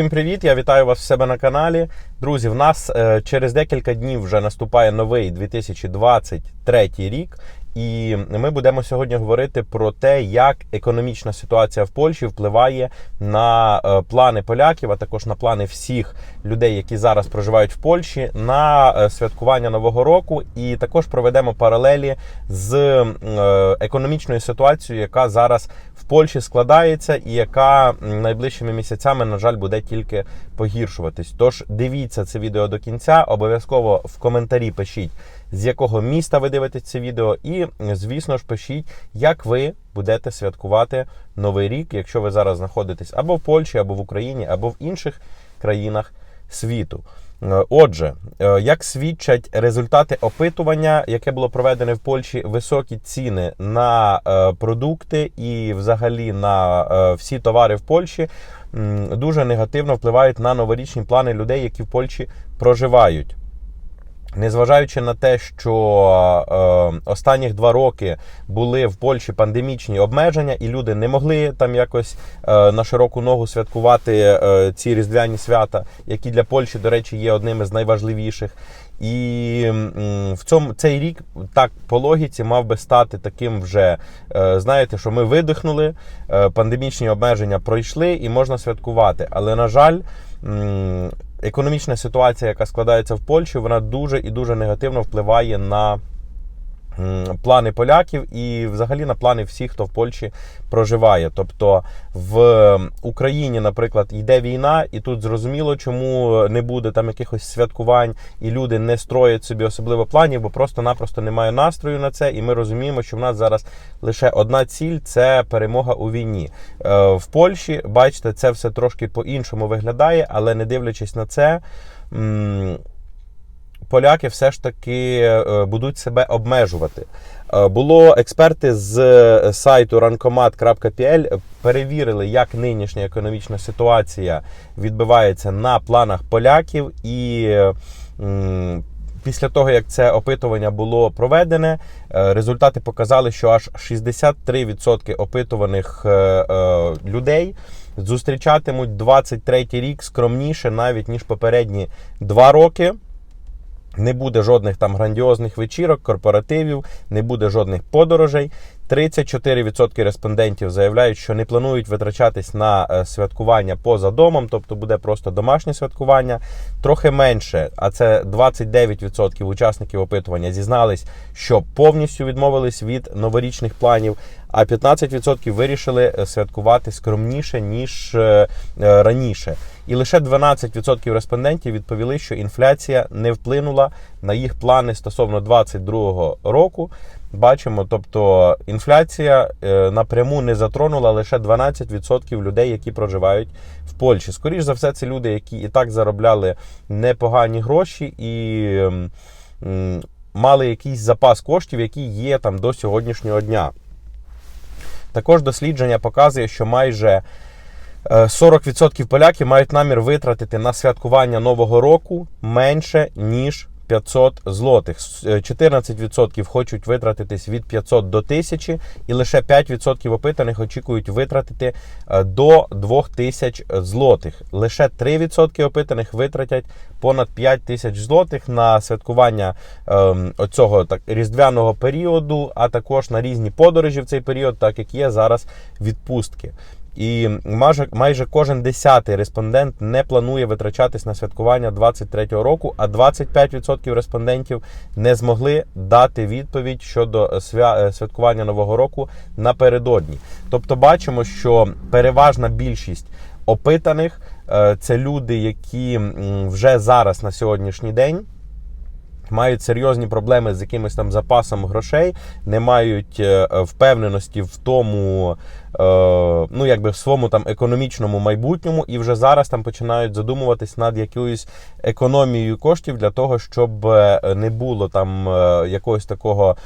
Всім привіт! Я вітаю вас в себе на каналі. Друзі, в нас е, через декілька днів вже наступає новий 2023 рік. І ми будемо сьогодні говорити про те, як економічна ситуація в Польщі впливає на е, плани поляків, а також на плани всіх людей, які зараз проживають в Польщі, на е, святкування нового року. І також проведемо паралелі з е, економічною ситуацією, яка зараз в Польщі складається, і яка найближчими місяцями, на жаль, буде тільки погіршуватись. Тож дивіться це відео до кінця. Обов'язково в коментарі пишіть, з якого міста ви дивитесь це відео, і звісно ж пишіть, як ви будете святкувати новий рік, якщо ви зараз знаходитесь або в Польщі, або в Україні, або в інших країнах світу. Е, Отже, е, як свідчать результати опитування, яке було проведене в Польщі, високі ціни на е, продукти і взагалі на всі товари в Польщі дуже негативно впливають на новорічні плани людей, які в Польщі проживають. Незважаючи на те, що е, останніх два роки були в Польщі пандемічні обмеження, і люди не могли там якось е, на широку ногу святкувати е, ці різдвяні свята, які для Польщі, до речі, є одними з найважливіших. І в цьому цей рік так по логіці мав би стати таким вже. е, Знаєте, що ми видихнули, е, пандемічні обмеження пройшли і можна святкувати. Але на жаль. Економічна ситуація, яка складається в Польщі, вона дуже і дуже негативно впливає на плани поляків і взагалі на плани всіх, хто в Польщі проживає. Тобто в Україні, наприклад, йде війна, і тут зрозуміло, чому не буде там якихось святкувань, і люди не строять собі особливо планів, бо просто-напросто немає настрою на це. І ми розуміємо, що в нас зараз лише одна ціль це перемога у війні. Е, В Польщі, бачите, це все трошки по-іншому виглядає, але не дивлячись на це. Поляки все ж таки е, будуть себе обмежувати. Е, Було експерти з е, сайту rankomat.pl перевірили, як нинішня економічна ситуація відбувається на планах поляків, і після того, як це опитування було проведене, результати показали, що аж 63% опитуваних людей зустрічатимуть 23 рік скромніше навіть ніж попередні два роки. Не буде жодних там грандіозних вечірок, корпоративів, не буде жодних подорожей. 34% респондентів заявляють, що не планують витрачатись на е, святкування поза домом, тобто буде просто домашнє святкування. Трохи менше, а це 29% учасників опитування зізнались, що повністю відмовились від новорічних планів, а 15% вирішили е, святкувати скромніше ніж е, раніше. І лише 12% респондентів відповіли, що інфляція не вплинула на їх плани стосовно 2022 року. Бачимо, тобто інфляція е, напряму не затронула лише 12% людей, які проживають в Польщі. Скоріше за все, це люди, які і так заробляли непогані гроші і ем, мали якийсь запас коштів, які є там до сьогоднішнього дня. Також дослідження показує, що майже е, 40% поляків мають намір витратити на святкування Нового року менше, ніж 500 злотих. С- е, 14% хочуть витратитись від 500 до 1000, і лише 5% опитаних очікують витратити е, до 2000 злотих. Лише 3% опитаних витратять понад 5 тисяч злотих на святкування ем, оцього так різдвяного періоду, а також на різні подорожі в цей період, так як є зараз відпустки. І майже, майже кожен десятий респондент не планує витрачатись на святкування 23-го року, а 25% респондентів не змогли дати відповідь щодо свя- е, святкування Нового року напередодні. Тобто бачимо, що переважна більшість опитаних е, це люди, які вже зараз на сьогоднішній день мають серйозні проблеми з якимось там запасом грошей, не мають е, впевненості в тому, е, ну якби в своєму там економічному майбутньому, і вже зараз там починають задумуватись над якоюсь економією коштів для того, щоб е, не було там якогось такого.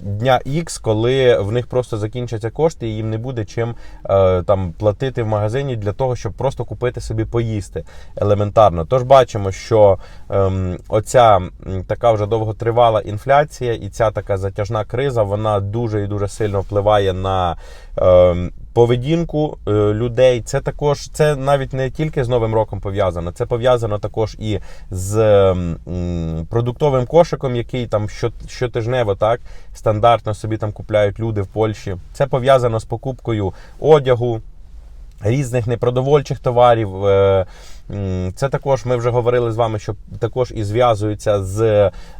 Дня X, коли в них просто закінчаться кошти, і їм не буде чим е, там платити в магазині для того, щоб просто купити собі поїсти елементарно. Тож бачимо, що ем, оця така вже довготривала інфляція і ця така затяжна криза, вона дуже і дуже сильно впливає на ем, поведінку е, людей. Це також це навіть не тільки з Новим роком пов'язано, це пов'язано також і з продуктовим кошиком, який там щотижнево так стандартно собі там купляють люди в Польщі. Це пов'язано з покупкою одягу. Різних непродовольчих товарів. Е, Це також ми вже говорили з вами, що також і зв'язується з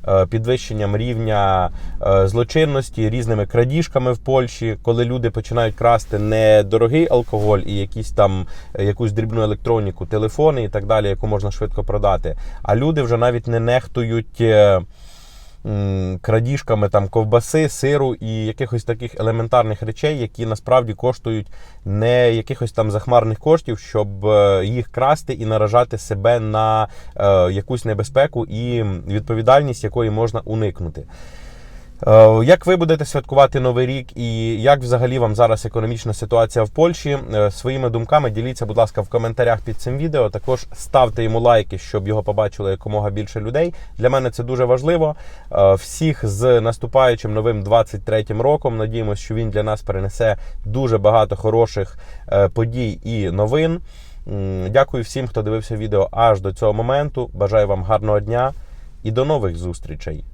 е, підвищенням рівня е, злочинності, різними крадіжками в Польщі, коли люди починають красти не дорогий алкоголь і якісь там якусь дрібну електроніку, телефони і так далі, яку можна швидко продати. А люди вже навіть не нехтують. Крадіжками там ковбаси, сиру і якихось таких елементарних речей, які насправді коштують не якихось там захмарних коштів, щоб е, їх красти і наражати себе на е, якусь небезпеку і відповідальність, якої можна уникнути. Е, Як ви будете святкувати новий рік, і як взагалі вам зараз економічна ситуація в Польщі? Е, Своїми думками діліться, будь ласка, в коментарях під цим відео. Також ставте йому лайки, щоб його побачило якомога більше людей. Для мене це дуже важливо. Е, Всіх з наступаючим новим 23-м роком. Надіємося, що він для нас перенесе дуже багато хороших подій і новин. Дякую всім, хто дивився відео аж до цього моменту. Бажаю вам гарного дня і до нових зустрічей.